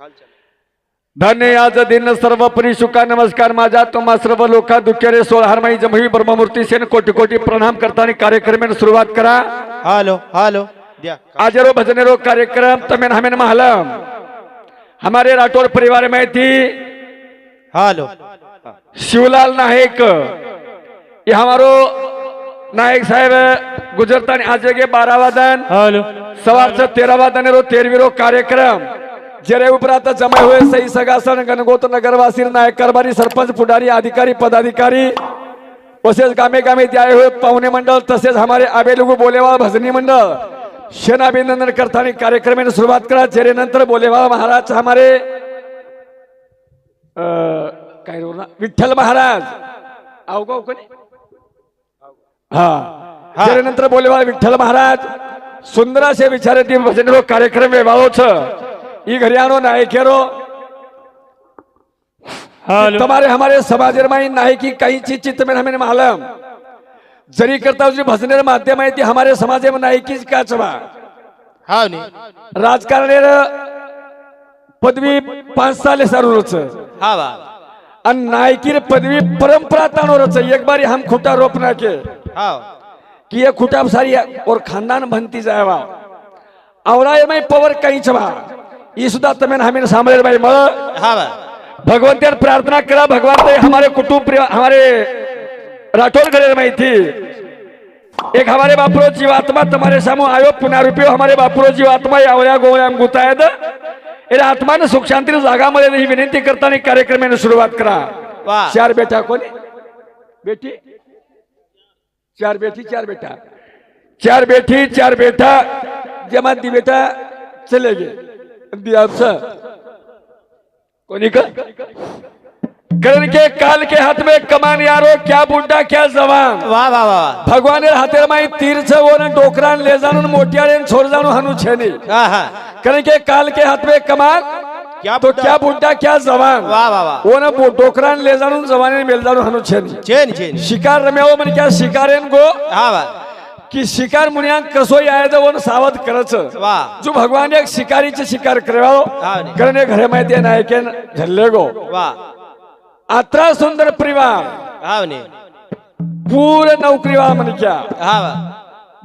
धन्य आज दिन सर्वपरी सुखा नमस्कार. माझा तुम्हा सर्व लोका दुःखेरे सोळ हरमाई जमही ब्रह्ममूर्ती सेन कोटी कोटी प्रणाम करताना कार्यक्रमाने सुरुवात करा. Hello hello. द्या. आज रो भजने रो कार्यक्रम तमेन हमेन महलम. हमारे राठौर परिवार में थी हॅलो. शिवलाल नायक. ये हमारो नायक साहेब गुजरताना आज जगे बारा वादन हॅलो. सवारचं तेरा वादन रो तेरवी रो कार्यक्रम. जेरे उपरांत जमा हुए सही सगासन गणगोत नगरवासी नायक कारभारी सरपंच पुढारी अधिकारी पदाधिकारी तसेच गामे गामे आए हुए पाहुणे मंडळ तसेच हमारे आबेलुगू बोलेवाळ भजनी मंडळ शेण अभिनंदन करताना कार्यक्रमाने सुरुवात करा जेरे नंतर बोलेवाळ महाराज हमारे काय विठ्ठल महाराज अवगाव कोणी हा जेरे नंतर बोलेवाळ विठ्ठल महाराज सुंदर असे विचारे भजन रो कार्यक्रम वेवाळो ये घरियाणो नायकेरो तुम्हारे हमारे समाज नाई की कई चीज चित्त में हमें मालूम जरी करता जी भजने माध्यम है ती हमारे समाज में नाई की काचवा राजकारण पदवी पाच साल सारूच आणि नायकीर पदवी परंपरा तानोरच एक बारी हम खुटा रोप ना के कि ये खुटा सारी और खानदान बनती जाएवा आवड़ा में पवर कहीं छवा ये सुद्धा तमेन हमें सांभळे बाई मग हा बा प्रार्थना करा भगवान ते हमारे कुटुंब प्रिय- हमारे राठौर करे माहिती एक हमारे बापुरो जीवात्मा तुम्हारे सामू आयो पुनरुपयोग हमारे बापुरो जीवात्मा यावया गोवया गुतायत एरा आत्मानं सुख शांती जागामध्ये ही विनंती करताना कार्यक्रमाने सुरुवात करा। वा चार बेटा कोणी बेटी? चार बेटी चार बेटा। चार बेटी चार बेटा। जमा दी बेटा चले गए। दिया कोणी का? कारण के काल के हाथ में कमान यारो क्या बुड्ढा क्या जवान. वा वा वा भगवान हातेर माई तीर छ वो न डोकरान ले जाणून मोठ्याने छोर जाणू हानू छेनी कारण के काल के हाथ में कमान क्या तो क्या बुड्ढा क्या जवान. वा वा वा. वो न डोकरान ले जाणून जवाने मेल जाणू हानू छेनी चेन शिकार रम्यावं म्हणजे क्या शिकारेन गो? हा बा की शिकार मुनिया कसो यायचं वन सावध करायचं. वा. जो भगवान एक शिकारीचे शिकार करावं हा. कारण घरे माहिती आहे नायकेन झल्ले गो. वा. अतरा सुंदर परिवार हाव नी. पूर्ण नोकरी वा म्हणे क्या. हा बा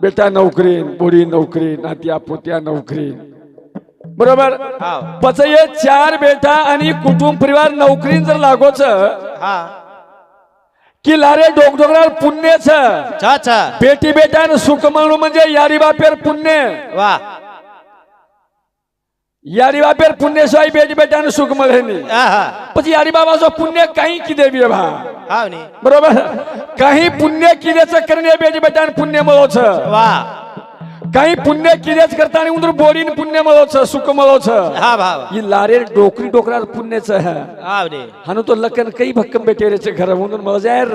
बेटा नोकरी बुडी नोकरी नात्या पोत्या नोकरी. बरोबर? हाव पच हे चार बेटा आणि कुटुंब परिवार नोकरीन जर लागोच हा. की लारे डोगडोगणार पुण्यच छा छा. बेटी बेटान सुख म्हणू म्हणजे यारी बापेर पुण्य. वा. यारी बापेर पुण्य शिवाय बेटी बेटान सुख मिळेनी पण यारी बाबाचं पुण्य काही किदे बी भा. बरोबर? काही पुण्य किदेच करणे बेटी बेटान पुण्य मिळवच. वा. काही पुण्य किरेच करता आणि उंदर बोरीन पुण्य मलोच सुख मलोच. ही लारे डोकरी डोकरा पुण्यच हाव तो लकन काही भक्कम बेटेरेचे घर उंदर मजा जायर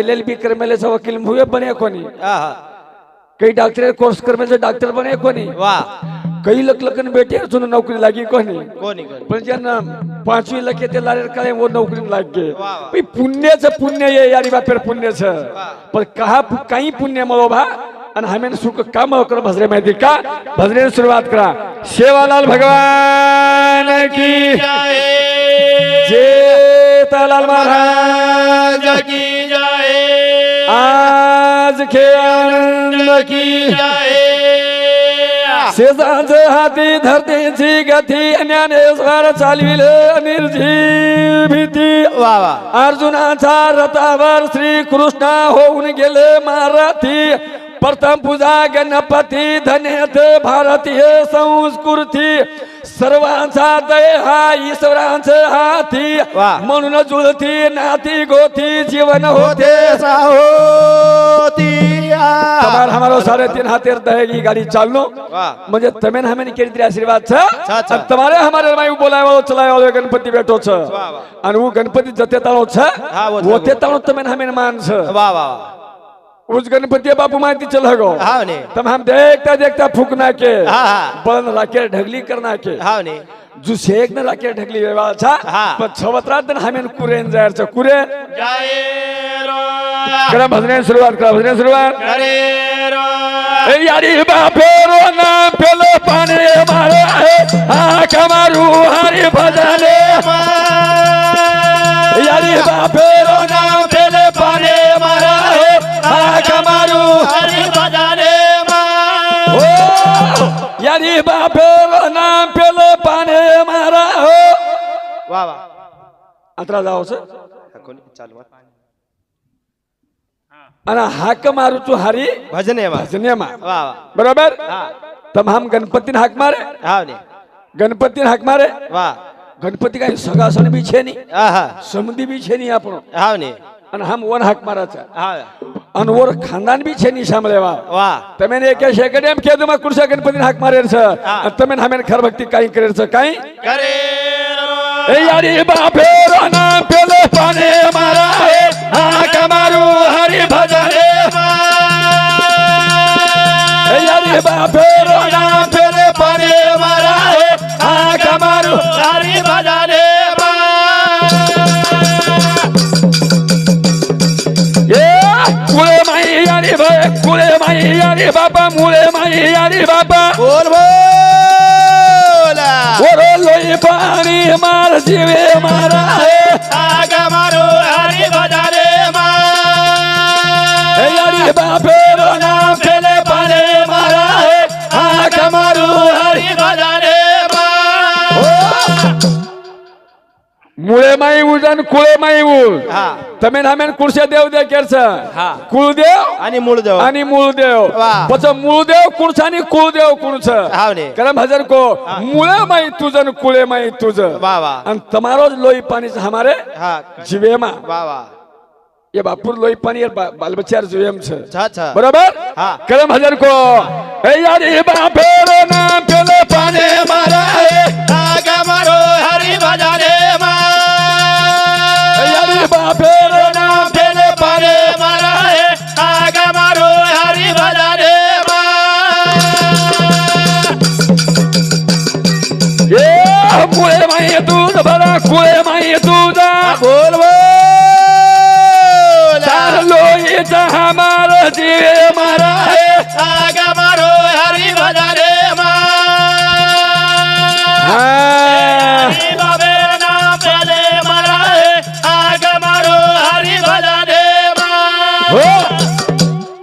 एल बी करमेलेचा वकील भूय बने कोणी काही डॉक्टर कोर्स करमेलेचा डॉक्टर बने कोणी काही लक लखन बेटे अजून नोकरी लागी कोणी पण ज्यांना पाचवी लके ते लारे काय वो नोकरी लाग पुण्यच पुण्य ये यारी बापेर पुण्यच पण कहा काही पुण्य मळो भा? आणि हमें सुख का मळ कर भजरे माहिती का भजरे सुरुवात करा। शेवालाल भगवान की जेतालाल महाराज की जाए। आज खे आनंद की शेजाच हाती धरतीची गती ज्ञानेश्वर चालविल निर्जीव भीती. वा वा. अर्जुनाचा रथावर श्री कृष्ण होऊन गेले मारथी प्रथम पूजा गणपती धन्यत भारतीय संस्कृती. सर्वांचा दय हा ईश्वरांचं हाती. म्हणून जुळती नाती गोती जीवन होते. हमारो सारे तीन हाथे दहेगी गाड़ी चालनो. मुझे म्हणजे तमेन हमे केली तरी आशीर्वाद छ. तुम्हारे हमारे माई बोलाय चलाय चलाए वालो गणपति गणपती गणपति जते ताणो छ वो ते तमेन हमेन मान छ. वाह उस गणपती बापू माहिती चल गो हाव नी। तम हम देखता देखता फूकना के हा हा। बळन राखे ढगली करना के। हाव नी। जो शेख न राखे ढगली वेवाळ छा हा. पण छवत्रात दिन हमें कुरेन जायर छ कुरे जाए रो। करा भजने सुरुवात करा भजने सुरुवात करे रो। यारी बापेरो ना पेलो पाणी मारे आ हाक मारू हरी भजने यारी वा वा. अतरा जावच चालू आणि हाक मारूचू हरी? भजने भजने बरोबर? तमाम गणपतीने हाक मारे? गणपती हाक मारे? वा. गणपती काही सगासन बी छे नी. समुद्री बी छे नी आपण. आणि हम वन हाक माराचा आणि वर खानदान बी छे नी शामले वा. वा. तमे एक शेकडे केदमा कुर्सा गणपतीने हाक मारेल सर. तमे हमेन खर भक्ती काही करेल सर. काही करेल yari baper na pele mara hai hari bhajare ma yari baper na pele mara hai hari bhajare ma kule mai yari ba kule mai yari baba mule mai yari baba bol bol હરી માર શિવે મારા હે આગ મારો હરી બજારે માં ಕುಳ್ದನ್ ಕುಳೆ ಇವು ತಮೇನ್ ಹಮೇನ್ ಕುಡ್ಸೆ Dev they ಕೆಲ್ಸ ಕುಳ್ದೇವ್ आणि मूळदेव. आणि मूळदेव. पच मूळदेव मुळदेव कुणस आणि कुळदेव कुणस हावने. करम हजर को मुळे माई तुझं न कुळे माई तुझं. वा वा. आणि तमारोज लोई पाणी हमारे हा. जीवेमा. वा वा. ये बापूर लोई पाणी और बा- बालबच्चार जीवेम छ अच्छा अच्छा बरोबर? हा. करम हजर को ए यार ये बापेरो नाम पेले पाने मा माई दूध बरा कुळे माई दूध बोल बोल लोईचा हा मार जीव मारा आगा मारो हरी भजने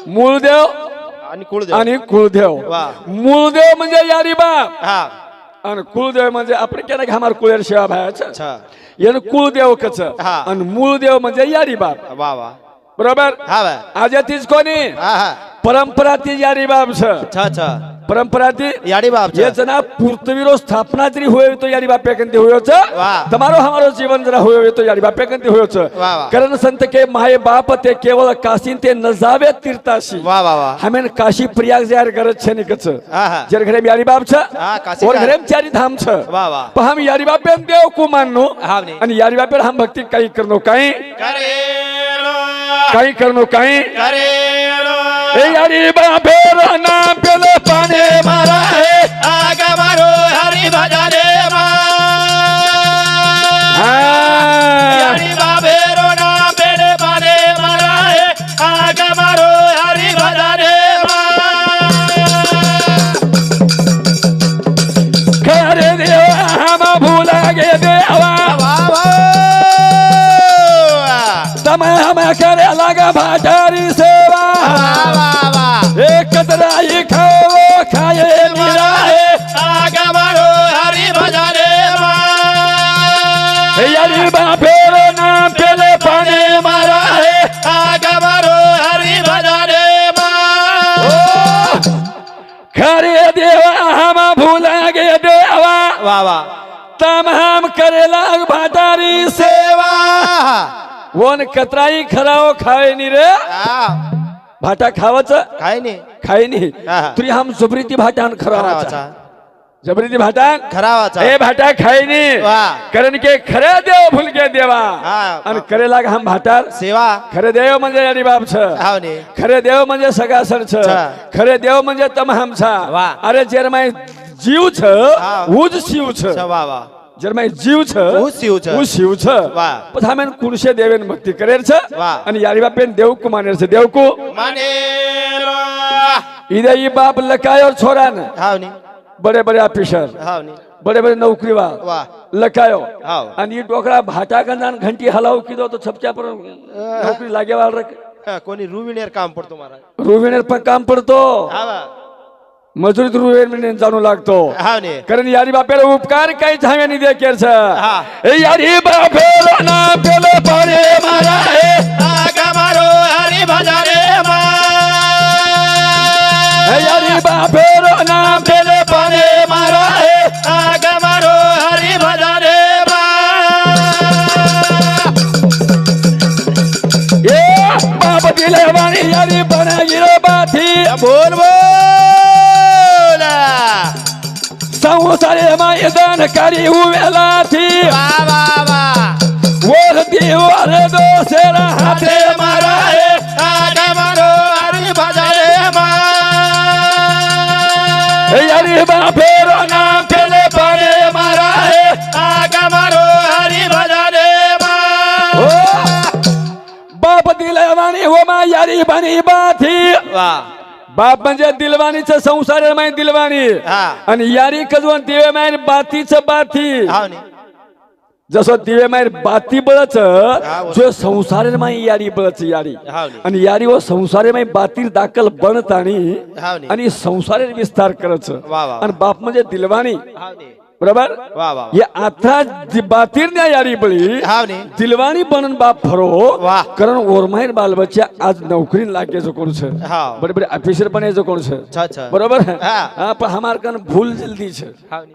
मूळदेव आणि कुळदेव आणि कुळदेव मूळदेव म्हणजे यारी बाप हा आणि कुळदेव म्हणजे आपण केलं की हमार कुळेर शिवा भायाचं. अच्छा. यानं कुळदेव कच. हा. आणि मूळदेव म्हणजे यारी बाप वा वा. बरोबर? हा वा. आज तीच कोणी? हा हा. परंपरा ती यारी बाप પરંપરા થી યાડી બાપ છે જે જના પૂર્તવીરો સ્થાપના તરી હોય તો યાડી બાપે કંતે હોયો છે તમારો હમારો જીવન જરા હોયો તો યાડી બાપે કંતે હોયો છે કરણ સંત કે માય બાપ તે કેવળ કાશી તે નજાવે તીર્થાશી વાહ વાહ વાહ હમેન કાશી પ્રયાગ જાર ઘર છે ને કછ જેર ઘરે યાડી બાપ છે ઓર ઘરે ચારી ધામ છે વાહ વાહ પણ હમ યાડી બાપે એમ દેવ કુમાન નો અને યાડી બાપે હમ ભક્તિ કઈ કરનો કઈ કરેલો કઈ કરનો કઈ કરેલો એ યાડી બાપે રાના પેલો मारा आग मारो हरी भजने हा. याडी बाबे रोना हम करे लग भाटारी सेवा. वन कतराई खराओ खाए नी रे. भाटा खावच? काय नाही. खाय नी हा, हा. तुरी हम जबरीती भाटान खरावाचा. जबरीती भाटान? खरावाचा. ए भाटा खाय नी. वा. कारण के खरे देव भूल के देवा. हा. आणि करे लाग हम भाटार. सेवा. खरे देव म्हणजे यारी बाप छ ने. खरे देव म्हणजे सगळा सर छ. खरे देव म्हणजे तमहाम छा वा. अरे जेरमाय जीव छ हा. उज शिव छ वा वा. जेरमाय जीव छ ऊज शिव छ. उज शिव छ। वा. पण हामेन कुणशे देवेन भक्ती करेर छ। वा. आणि यारी बापेन देव को मानेर छ। देव को मानेरो ये बाप लकाय और छोरा न हाव ने बड़े बड़े ऑफिसर हाव ने बडे बडे नौकरी वा। वा लखायो हाव. आणि डोकरा भाटा गंजान घंटी हलाव किदो तो छपच्या पर नौकरी लागे वाल हा, कोणी रुविनेर काम मजुरीत रुवेने जाणू लागतो. कारण यारी बापेला उपकार काही झाव्यानी दे केर हा. यारी बापेला ना पेले पारे हे मारो संसारे मैदान करी उवेला थी। वा वा वा वो दीवार दो सेरा हाथे हाथे मारा है। आगा मारो हरी भजारे मा यारी बापेरो ना पेले पारे मारा है। आगा मारो हरी भजारे मा ओ बाप दिले बाप म्हणजे दिलवाणीचं संसार माय दिलवाणी आणि यारी कजवण दिवे माय बातीचं बाती. जसं दिवे माय बाती बळच. जो संसार माय यारी बळच यारी. आणि यारी व संसारे माय बातीर दाखल बनत आणि आणि संसार विस्तार करच. आणि बाप म्हणजे दिलवाणी हा ने बरोबर? वा वा हे आता जी बातीर न्या यारी बळी हा ने. दिलवाणी बनन बाप फरो वा. कारण ओरमाईर बालबच्चा आज नौकरी लागायचं कोणच? हा बड़े बड़े ऑफिसर बनायचं कोणच? अच्छा अच्छा बरोबर? है. हा. हाँ पर हमार कन भूल जल्दी छे. हा ने.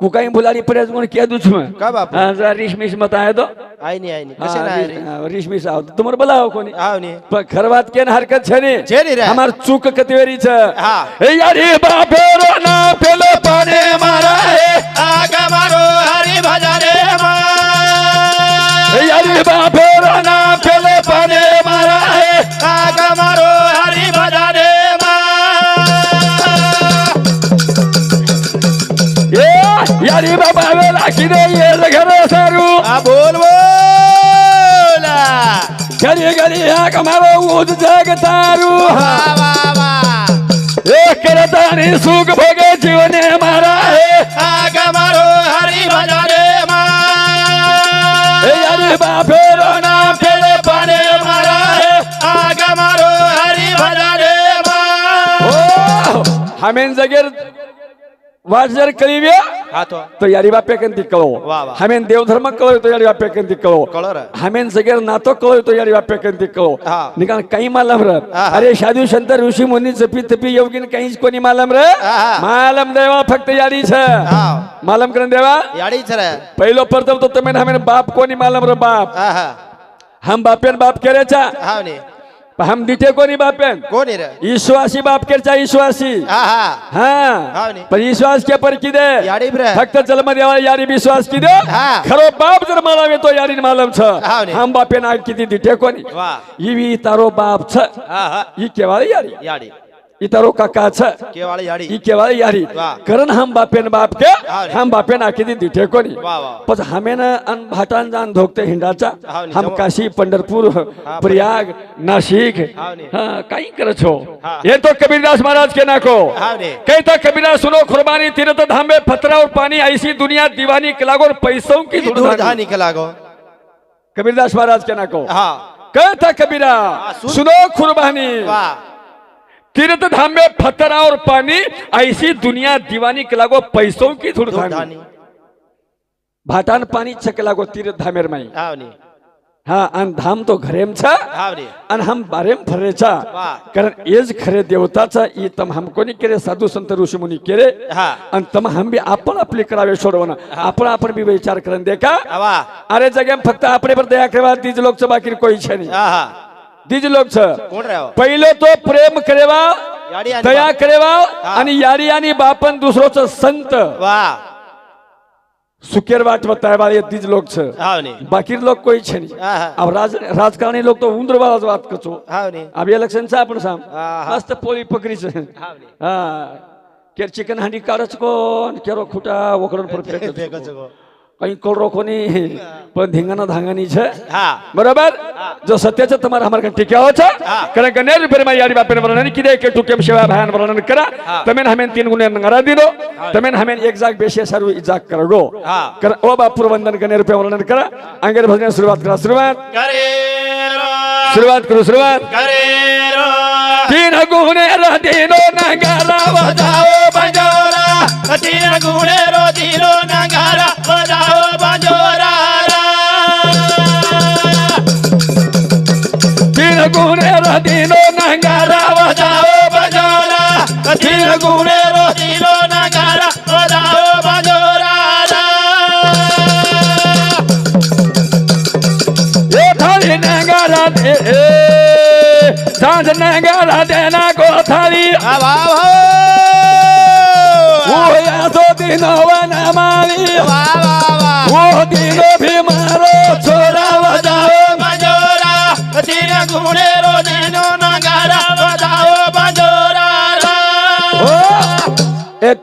भुलारी पर जा साम जल्दी हा ने भुलारी हा हाँ भुलारी पड़े छे ने हा हा कुकाई भुलारी पड़े कोण क्या दुछ में का बाप हाँ जरा रिशमिश मत आए तो आई नहीं आई नहीं कसे हाँ, नाही रिश- रे हाँ, रिशमिश आओ तुम्हारे बोलाओ कोणी हा ने पण खर बात केन हरकत छे ने छे नी रे. हमार चूक कतवेरी छ हा. ए यारी बापेरो ना यारी बाबा वेला किदे ये घर सारू। हा बोल बोल। घरी घरी हा कमारो ऊज जग तारू। वा वा वा एक करतानी सुख भोगे जीवने मारा। है आगा मारो हरी भजारे मा ए यारी बापेरो ना पेले पाने मारा। है आगा मारो हरी भजारे मा ओ हमें हा तो यारी बाप्या कन ती कळो. वा, वा. हमें देवधर्म कळो तो यारी बाप्या कन ती कळो. कळर हमें जगेर नातो कळो तो यारी बाप्या कन ती कळो. हा. निकाल काही मालम र. हा, हा. अरे साधू संत ऋषी मुनी जपी तपी योगिन काहीच कोणी मालम र. हा, हा. मालम देवा फक्त यारी छ हा. मालम करण देवा? याडीच रे. पहिलो प्रथम तो तुम्ही हमें बाप कोणी मालम र बाप? हा हा. हम बापेन बाप केरेचा. हा ने. हम दिठे कोणी बापेन? कोणी रे ईश्वासी बाप केरचा ईश्वासी। हा हा। हा। नी. पण विश्वास के पर किदे याडी रे फक्त जन्म देवा यारी विश्वास किदे हा. खरो बाप जर मला येतो यारी मालम छ। नी. हम बापे ना किती दिठे कोणी वा ही वी तारो बाप छ। हा हा। ही केवाळ यारी? याडी ही तारो काका छ। केवाळी याडी। ही केवाळ यारी. कारण हम बापेन बाप के. हम बापे ना किती दिठे वा पण हमें अन भाटान जान धोकते हिंडाचा। हम काशी पंढरपूर प्रयाग नाशिक। काही करत हो. ये तो कबीरदास महाराज के नाको। कहता कबीरा सुनो कुर्बानी तीरथ धाम में फतरा और पानी ऐसी दुनिया दीवानी के लागो और पैसों की दूर धुड़धानी धा निकला गो कबीरदास महाराज के नाको। हा। कहता कबीरा सुन- कुर्बानी तीर्थ धाम में फतरा और पानी ऐसी दुनिया दीवानी के लागो पैसों की धुड़धानी धानी। भाटान पानी छक लागो तीर्थ धामेर माई। हा अन धाम तो घरेम छ ने। आणि हम बारेम फरेचा वा. कारण एज खरे देवताचा ई तम हम कोणी केले साधू संत ऋषी मुनी हा। आणि तम हम बी आपण आपली करावे सोडवणं आपण आपण बी विचार करून दे का वा अरे जगे फक्त आपले पर दया करेवा तीज लोकचं बाकी कोई छे नाही तीज लोकचं कोण रे हो? पहिलो तो प्रेम करेवा याडी आणि दया बाप. करेवा हा. आणि यारी आणि बापन दुसरोच संत। वा सुकेर वाट बताय ये तीज लोकचं हा ने। बाकी लोक कोई छे नाही हा हा। अब राज राजकारणी लोक तो उंदर वाला बात कचो हा ने। अब इलेक्शनचा आपण सांग हा, हा. मस्त पोळी हा ने। हा। केर चिकन हांडी काढच कोण केरो खुटा वकडून परफेक्ट फेकच गो કઈ કોલરો કોની પણ ધીંગાના ધાંગાની છે હા બરાબર જો સત્ય છે તમારે અમારે કઈ ટીક્યાઓ છે હા. કારણ કે નેર રૂપિયા યારી બાપે વર્ણન કીધે કે તું કેમ સેવા ભાન વર્ણન કરા હા. તમે હમેન તીન ગુણે નંગરા દીધો તમે હમેન એક જાગ બેસી સારું ઈ જાગ કરગો હા. કર ઓ બાપુર વંદન કને રૂપિયા વર્ણન કરા આંગેર ભજન શરૂઆત કરા શરૂઆત કરે રો શરૂઆત કરું શરૂઆત કરે तीन गुणे रो दिलो नगारा बजाओ बजोरा. तीन गुणे रो दिलो नगारा बजाओ बजोरा. तीन गुणे रो दिलो नगारा बजाओ बजोरा. तीन गुणे रो दिलो नगारा बजाओ बजोरा. ए थाली नगारा दे નંગરા દેના ગોથાળી વાહ વાહ ઓયા તો દિનો વનમાલી વાહ વાહ ઓ દિનો ભીમારો છોરા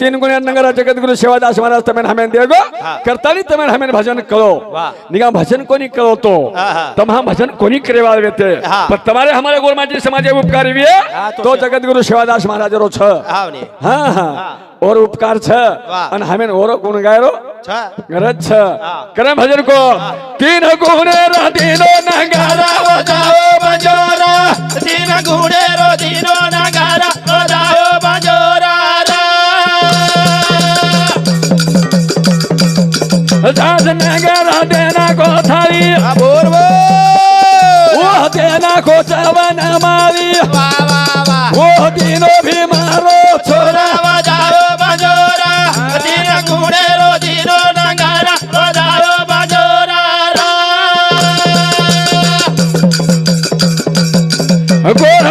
तीन गुण नगर जगद्गुरु शिवादास महाराज तमेन हमेन देगो करतानी तमेन हमेन भजन करो। निगा भजन कोनी करो तो तम हम भजन कोनी करेवा देते पर तुम्हारे हमारे गोरमाजी समाज उपकार भी है। तो जगद्गुरु शिवादास महाराज रो छ। हां हां. और उपकार छ। अन हमेन और गुण गायरो गरज छ। करम भजन को। तीन गुणे रो दिलो नगारा बजाओ बजारा। तीन गुणे रो दिलो જાજનગર તેના કોથારી ઓહ તેના કોચાવા નામ આવી ઓહ દીનો ભીમારો છોરા જાઓ બજોરા દીન કુડે રો દીનો નંગારા રો જાઓ બજોરા ગોર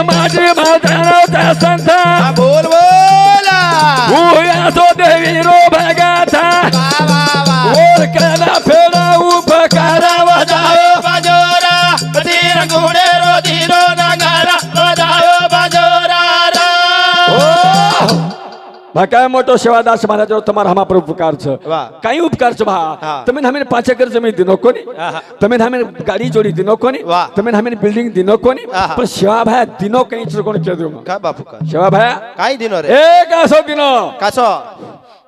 काय मोठो सेवादास महाराज તમારા હમા પર ઉપકાર છે વાહ. કઈ ઉપકાર છે ભા હા. તમે હમે પાંચ એકર જમીન દીનો કોની આહા. તમે હમે ગાડી જોડી દીનો કોની વાહ. તમે હમે બિલ્ડિંગ દીનો કોની આહા. પણ સેવા ભાઈ દીનો કઈ છે કોણ કે દઉં કા બાપુ કા સેવા ભાઈ કાઈ દિનો રે एक असो दिनो કાસો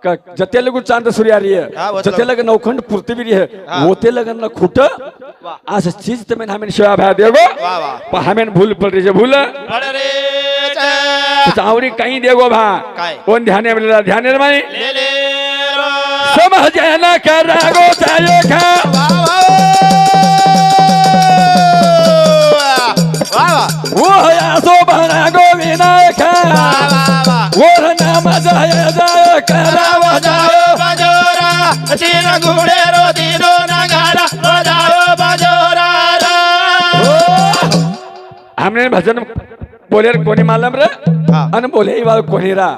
क- जते लग चांद सूर्य रही हा, है वचलं. जते लग नौखंड पृथ्वी रही है हा. होते लगन न खुट आज चीज तमें हमें सेवा भा देगो वाह, वाह. पण हमें भूल पड़ रही है भूल અરે રે ચે चावरी काही दे गो भा. कोण ध्यान आपल्याला ध्यान समज ना करा गो रो हमने भजन बोलेर कोणी పోలేరు కొని మల్లంరా అని బోలే कोणी रा?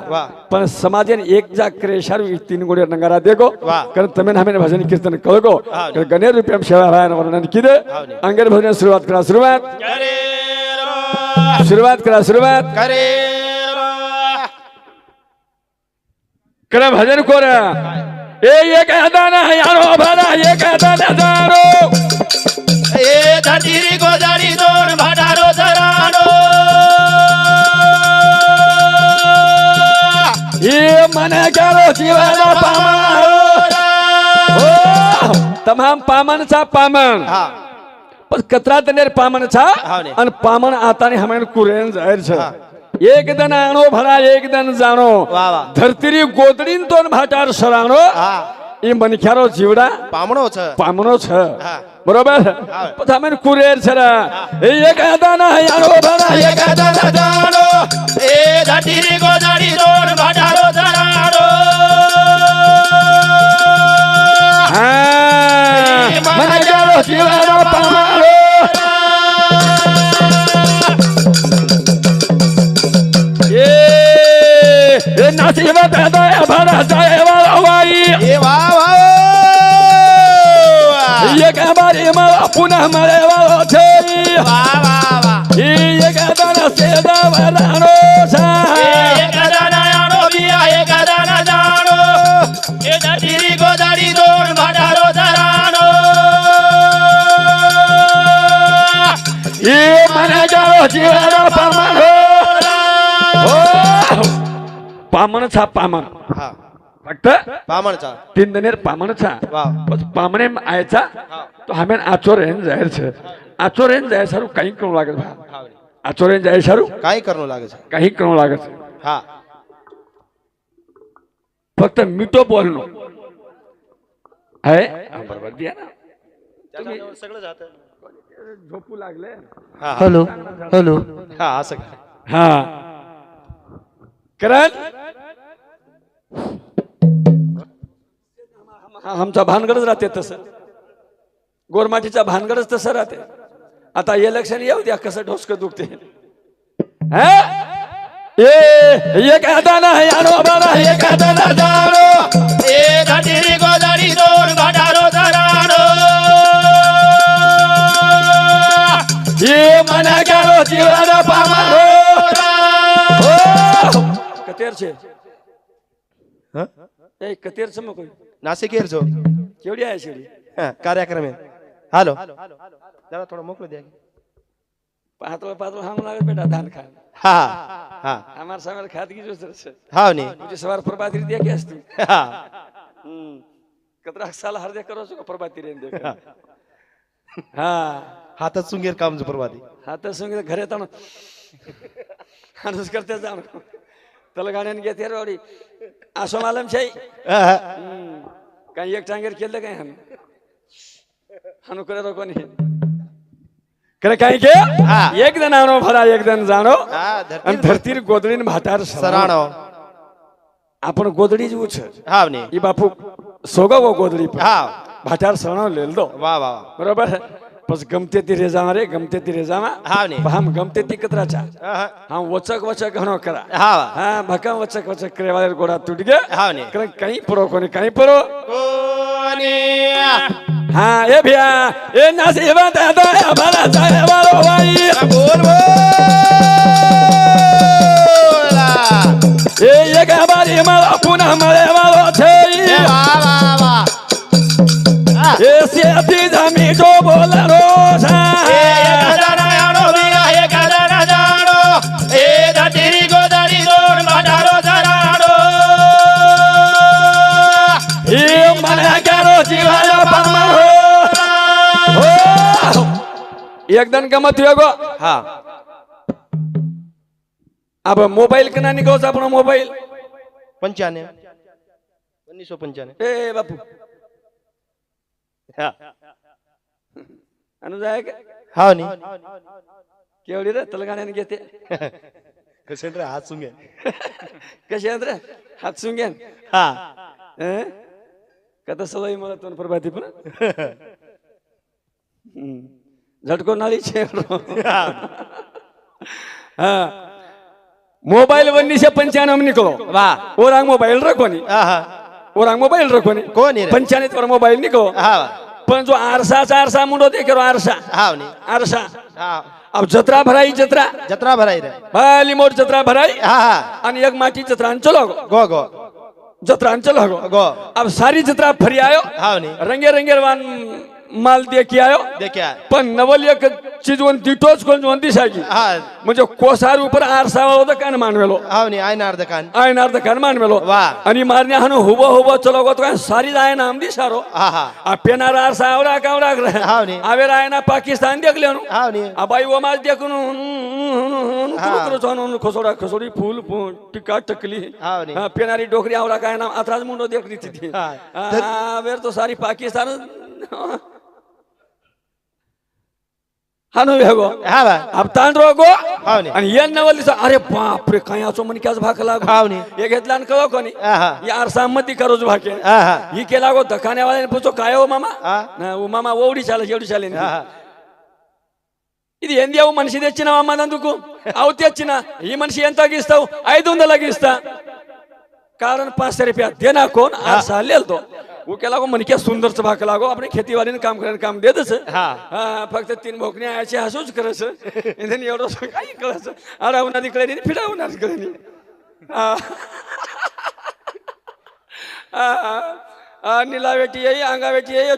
पण समाजाने एक जा क्रेशर तीन गोडी नंगारा देगो. कारण तमेन हमेन भजन कीर्तन कळगो. गणे रुपयम शेवा रायन वर्णन किदे? अंगेर भजन सुरुवात करा सुरुवात. करे सुरुवात करा सुरुवात. करे करा भजन कोरे. ए ये कहता ना यारो भला ये कहता ना जारो. ए धरती गोदारी दोन भाडा करो जीवाला पामारो हो तमाम पामन હા पण कचरा तनेर पामन छा ने. आणि पामन आताने हमें कुरेन जाहीर छ. एक दन आणो भला एक दन जाणो એ મનખ્યારો જીવડા? પામણો છે. પામણો છે. બરોબર? પછી અમે કુરેર છે રે. એ ગાદાના યારો ભરા. એ ગાદાના જાણો એ ધાટી રે ગોદાડી રોડ ગાડારો ધરાડો હા. મનખ્યારો જીવડા પામણો એ એ નાસી વાત पुन्हा मळवा होते ही एक दाना सेवा दानो गोदाडी दोन भाडारो दरानो हे मना जाओ जीवाला पामान हो. हो. पामनच हा पामन हा. फक्त पामणचा दिनेर पामणचा पामणे आयचा. तो हमेन आचोरेन जाहीर छे आचोरेन जाय सारू काही करू लागत भा आचोरेन जाय सारू काही करू लागत. काही करू लागत. हा. फक्त मिठो बोलणो आहे? बरोबर. दिया ना. सगळं जात. झोपू लागले. हॅलो. हॅलो. हा असं हा. करण? आमचा भानगडच राहते तसं. गोरमाटीचा भानगडच तसं राहते. आता इलेक्शन येऊ द्या कसं ढोसकं दुखते. एक हाताना यानो बाबा एक हाताना दारो एक हाती गोदारी दोन गाडारो दारारो ये मना गारो जीवाना पामारो. कतेर छे हं? ए कतेर छे मकोई नाशिक येरझो केवढी आहे शेळी कार्यक्रम आहे. हॅलो. जरा थोडं मोकळं द्या. पाहतो पाहतो हम बेटा धान खा हा हा आम्हाला सवार खात की हा नी. सवार प्रभातरी द्या की असते. कत्रा कतरा साल हर दे करो सो प्रभात दे हा. हातात सुंगेर काम जो प्रभाती. हातात सुंगेर घर येत अनुस करते जाणं त्याला गाण्याने घेते रे असो मालम शाही. काही एक टांगेर केलं काय हानु हानु करे रो कोणी करे काय के हा. एक जण आणो भरा एक जण जाणो हा, आणि धरती धरतीर गोदडीन भाटार सराणो सराणो आपण गोदडी જ ઉછ हा नी ઈ બાપુ સોગવો ગોદડી પર हा ભાટાર સણો લેલ દો वा वा वा. બરોબર बस गमते ती रेजाना रे गमते ती रेजाना हावने हम गमते ती कतराचा हा वचक वचक घणो करा। हा भकम वचक वचक करे वाले गोडा तुट गे हावने काही कहीं कोणी काही कहीं हा ए भिया ए भैया ये नसीब ते तो हमारा भाई बोल એકદમ ગમત યોગો हा अब मोबाईल कना निघावच आपण मोबाईल पंच्याण्णव उन्नीसशे पंच्याण्णव ए बापू हा अनुजाय का हा नी केवढी रे तलगाण्याने घेते कसे रे हात सुंगे कशी आहेत रे हात सुंग्यान हा कथा सवय मला तो प्रभाती पण हम्म. झटको नाळी छेडो हा मोबाईल उन्नीसशे पंच्याण्णव निकलो वा ओरांग मोबाईल रखोनी हा हा ओरांग मोबाईल रखोनी कोण आहे रे? पंच्याण्णव वर मोबाईल निकलो हा पण जो आरसाचा आरसा मुंडो ते करो आरसा हा नी आरसा हा अब जत्रा भराई जत्रा जत्रा भराई रे भली मोठ जत्रा भराई हा हा आणि एक माटी जत्रा चलो गो गो जत्रा चलो गो अब सारी जत्रा फरी आयो हा नी रंगे रंगे वान माल दे की आयो। देखिया पण नवल एक चीज वन दिटोच कोण हा. म्हणजे कोसार उपर आरसा होता कान मानवेलो. हा नी आयन अर्ध कान. मानवेलो. वा. आणि मारण्या हानो हुबो हुबो चलो गो तो सारी आय नाम दिसारो. हा हा. आ पेनार आरसा आवडा कावडा हाव नी. आवेर आयना पाकिस्तान देखले नु. हा नी. आबाई वो माज देखून हा. खसोडा खसोडी फुल टिका टकली. नी. हा, पेनारी डोकरी आवडा काय नाम अथराज मुंडो देख रही थी हा. हा, वेर तो सारी पाकिस्तान. हानु वेगो हा बा अब ताण रोगो हाव नी. आणि ये नवली अरे बाप रे काय असो म्हणे क्याच भाक लागो हाव नी. हे घेतला आणि कळो कोणी हा हा यार सामती करोज भाके हा हा ही केला गो दखाण्यावाल्याने पूछो काय हो मामा हा. ना, ओ मामा ओवडी चाले जेवढी चाले हा हा ఇది ఏంది అవు మనిషి తెచ్చినావా అమ్మ నందుకు అవు తెచ్చిన ఈ మనిషి ఎంత గీస్తావు ఐదు వందలకి ఇస్తా कारण पाचशे रुपया देना कोण आरसा लेलतो वो केला गो मनके सुंदरच भाक लागो आपण खेतीवाडीने काम करायला काम देतच हा. हा फक्त तीन भोकणे यायचे हसूच करायचं इथं एवढं सगळं काही कळायचं अडवणार तिकडे नाही फिरवणार तिकडे नाही. हा. हा, हा. हा, निलावेटी येई अंगावेटी येई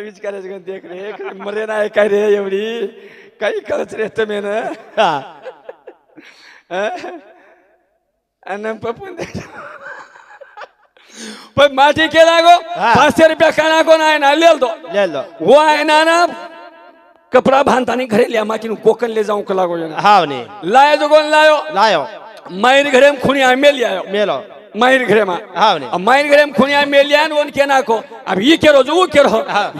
विचारायचं का देख रे मरे नाही काय रे एवढी. काही कळच रे तुम्ही ना हा. पपून पण माठी केला गो हा. पाचशे रुपया काना को नाही ना लेल तो ले लो वो आहे ना ना कपडा बांधताना घरी लिया माकी कोकणले जाऊन कला गो हाव ने. लायो जो कोण लायो? लायो. मायर घरे में खुनी आ मेल आयो मेलो. मायर घरे में हाव ने. अब मायर घरे में खुनी आ मेल आन ओन के ना को अब ई केरो जो ऊ केरो. हाँ.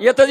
येतच